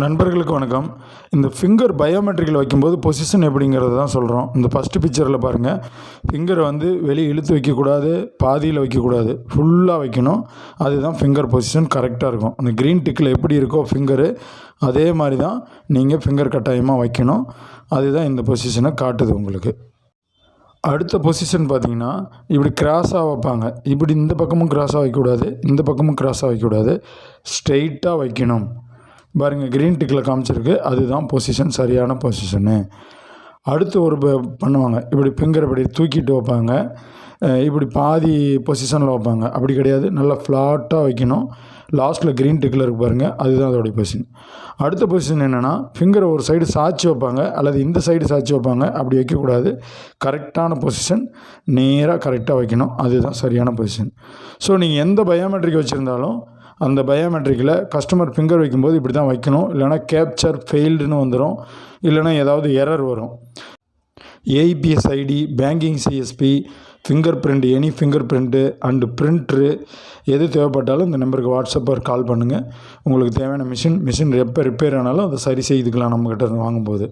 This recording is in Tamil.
நண்பர்களுக்கு வணக்கம். இந்த ஃபிங்கர் பயோமெட்ரிக்கில் வைக்கும்போது பொசிஷன் எப்படிங்கிறது தான் சொல்கிறோம் இந்த ஃபஸ்ட்டு பிக்சரில் பாருங்கள் ஃபிங்கரை வந்து வெளியே இழுத்து வைக்கக்கூடாது பாதியில் வைக்கக்கூடாது. ஃபுல்லாக வைக்கணும். அதுதான் ஃபிங்கர் பொசிஷன் கரெக்டாக இருக்கும். அந்த க்ரீன் டிக்கில் எப்படி இருக்கோ ஃபிங்கரு அதே மாதிரி தான் நீங்கள் ஃபிங்கர் கட்டாயமாக வைக்கணும். அதுதான் இந்த பொசிஷனை காட்டுது உங்களுக்கு. அடுத்த பொசிஷன் பார்த்தீங்கன்னா இப்படி கிராஸாக வைப்பாங்க. இப்படி இந்த பக்கமும் கிராஸாக வைக்கக்கூடாது இந்த பக்கமும் கிராஸாக வைக்கக்கூடாது. ஸ்ட்ரெயிட்டாக வைக்கணும். பாருங்கள் க்ரீன் டிக்கில் காமிச்சிருக்கு. அதுதான் பொசிஷன் சரியான பொசிஷனு அடுத்து ஒரு ப- பண்ணுவாங்க. இப்படி ஃபிங்கர் இப்படி தூக்கிட்டு வைப்பாங்க. இப்படி பாதி பொசிஷனில் வைப்பாங்க. அப்படி கிடையாது. நல்லா ஃப்ளாட்டாக வைக்கணும். லாஸ்ட்டில் க்ரீன் டிக்கில் இருக்கு பாருங்கள் அதுதான் அதோடைய பொசிஷன் அடுத்த பொசிஷன் என்னென்னா ஃபிங்கரை ஒரு சைடு சாய்ச்சி வைப்பாங்க. அல்லது இந்த சைடு சாய்ச்சி வைப்பாங்க. அப்படி வைக்கக்கூடாது. கரெக்டான பொசிஷன் நேராக கரெக்டாக வைக்கணும். அதுதான் சரியான பொசிஷன் ஸோ நீங்கள் எந்த பயோமெட்ரிக் வச்சுருந்தாலும் அந்த பயோமெட்ரிக்கில் கஸ்டமர் ஃபிங்கர் வைக்கும்போது இப்படி தான் வைக்கணும். இல்லைனா கேப்சர் ஃபெயில்டுன்னு வந்துடும் இல்லைனா ஏதாவது எரர் வரும். AEPS ID banking CSP finger print any finger print and printer எது தேவைப்பட்டாலும் இந்த நம்பருக்கு வாட்ஸ்அப் ஒரு கால் பண்ணுங்கள் உங்களுக்கு தேவையான மிஷின் மிஷின் எப்போ ரிப்பேர் ஆனாலும் அதை சரி செய்துக்கலாம் நம்மக்கிட்ட இருந்து வாங்கும்போது.